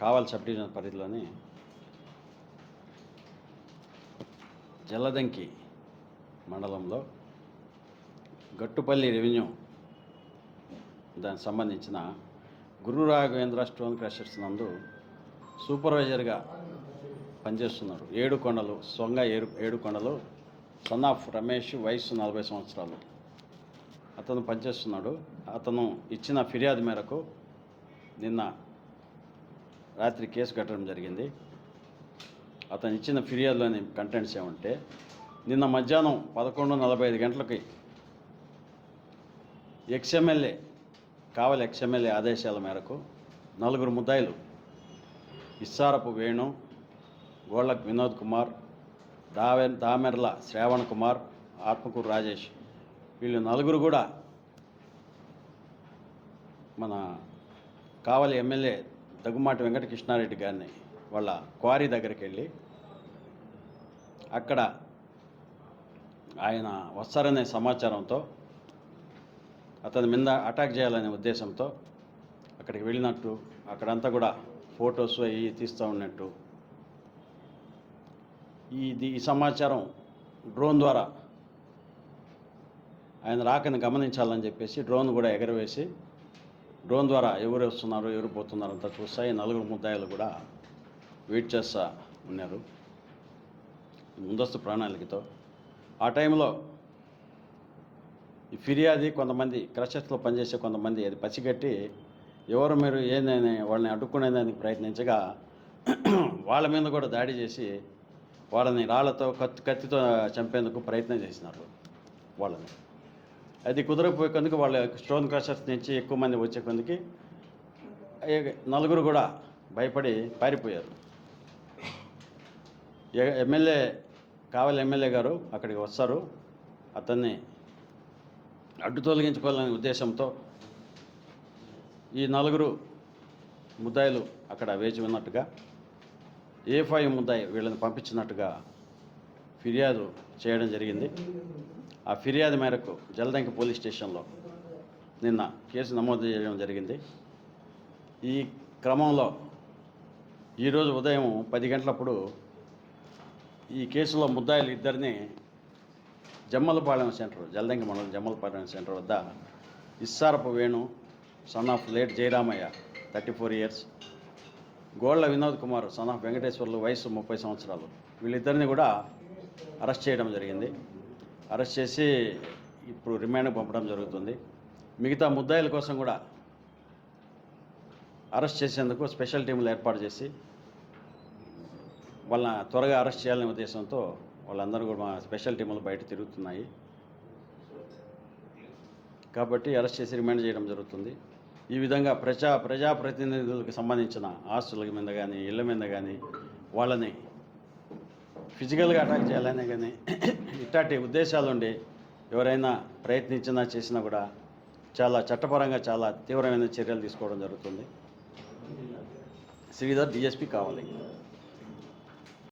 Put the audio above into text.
కావాలి sub division పరిధిలోని జల్లదంకి మండలంలో గట్టుపల్లి రెవెన్యూ దానికి సంబంధించిన గురు రాఘవేంద్ర స్టోన్ క్రషర్స్ నందు సూపర్వైజర్గా పనిచేస్తున్నారు. ఏడు కొండలు సొంగ ఏడు ఏడు కొండలు సన్ ఆఫ్ రమేష్ వయసు నలభై సంవత్సరాలు. అతను పనిచేస్తున్నాడు. అతను ఇచ్చిన ఫిర్యాదు మేరకు నిన్న రాత్రి కేసు కట్టడం జరిగింది. అతను ఇచ్చిన ఫిర్యాదులోని కంటెంట్స్ ఏమంటే నిన్న మధ్యాహ్నం పదకొండు నలభై ఐదు గంటలకి ఎక్స్ఎమ్మెల్యే కావలి ఎక్స్ఎమ్మెల్యే ఆదేశాల మేరకు నలుగురు ముద్దాయిలు ఇస్సారపు వేణు గోళ్ళకు వినోద్ కుమార్ దావె దామెర్ల శ్రావణ్ కుమార్ ఆత్మకూరు రాజేష్ వీళ్ళు నలుగురు కూడా మన కావలి ఎమ్మెల్యే దగ్గుమాటి వెంకటకృష్ణారెడ్డి గారిని వాళ్ళ క్వారీ దగ్గరికి వెళ్ళి అక్కడ ఆయన వస్తారనే సమాచారంతో అతని మీద అటాక్ చేయాలనే ఉద్దేశంతో అక్కడికి వెళ్ళినట్టు అక్కడంతా కూడా ఫొటోస్ అవి తీస్తూ ఉన్నట్టు. ఇది ఈ సమాచారం డ్రోన్ ద్వారా ఆయన రాకని గమనించాలని చెప్పేసి డ్రోన్ కూడా ఎగరవేసి డ్రోన్ ద్వారా ఎవరు వస్తున్నారు ఎవరు పోతున్నారు అంతా చూస్తా ఈ నలుగురు ముద్దాయిలు కూడా వెయిట్ చేస్తూ ఉన్నారు. ముందస్తు ప్రణాళికతో. ఆ టైంలో ఈ ఫిర్యాది కొంతమంది క్రషర్స్లో పనిచేసే కొంతమంది అది పసిగట్టి ఎవరు మీరు ఏందని వాళ్ళని అడ్డుకునేదానికి ప్రయత్నించగా వాళ్ళ మీద కూడా దాడి చేసి వాళ్ళని రాళ్ళతో కత్తి కత్తితో చంపేందుకు ప్రయత్నం చేసినారు వాళ్ళని. అది కుదరకపోయేందుకు వాళ్ళ స్టోన్ క్రషర్స్ నుంచి ఎక్కువ మంది వచ్చేకొందుకి నలుగురు కూడా భయపడి పారిపోయారు. ఎమ్మెల్యే కావాలి ఎమ్మెల్యే గారు అక్కడికి వస్తారు. అతన్ని అడ్డు తొలగించుకోవాలనే ఉద్దేశంతో ఈ నలుగురు ముద్దాయిలు అక్కడ వేచి ఉన్నట్టుగా ఏ ఫైవ్ ముద్దాయి వీళ్ళని పంపించినట్టుగా ఫిర్యాదు చేయడం జరిగింది. ఆ ఫిర్యాదు మేరకు జలదంక పోలీస్ స్టేషన్లో నిన్న కేసు నమోదు చేయడం జరిగింది. ఈ క్రమంలో ఈరోజు ఉదయం పది గంటలప్పుడు ఈ కేసులో ముద్దాయిలు ఇద్దరిని జమ్మలపాలెం సెంటర్ జలదంక మండలం జమ్మలపాలెం సెంటర్ వద్ద Issarapu Venu son of late Jayaramaiah thirty four years Golla Vinod Kumar son of Venkateswarlu వయసు ముప్పై సంవత్సరాలు వీళ్ళిద్దరిని కూడా అరెస్ట్ చేయడం జరిగింది. అరెస్ట్ చేసి ఇప్పుడు రిమాండ్కి పంపడం జరుగుతుంది. మిగతా ముద్దాయిల కోసం కూడా అరెస్ట్ చేసేందుకు స్పెషల్ టీములు ఏర్పాటు చేసి వాళ్ళని త్వరగా అరెస్ట్ చేయాలనే ఉద్దేశంతో వాళ్ళందరూ కూడా మా స్పెషల్ టీములు బయట తిరుగుతున్నాయి. కాబట్టి అరెస్ట్ చేసి రిమాండ్ చేయడం జరుగుతుంది. ఈ విధంగా ప్రజా ప్రజాప్రతినిధులకు సంబంధించిన ఆస్తుల మీద కానీ ఇళ్ళ మీద కానీ వాళ్ళని ఫిజికల్గా అటాక్ చేయాలనే కానీ ఇట్లాంటి ఉద్దేశాలు ఉండి ఎవరైనా ప్రయత్నించినా చేసినా కూడా చాలా చట్టపరంగా చాలా తీవ్రమైన చర్యలు తీసుకోవడం జరుగుతుంది. శ్రీధర్ డిఎస్పీ కావాలి.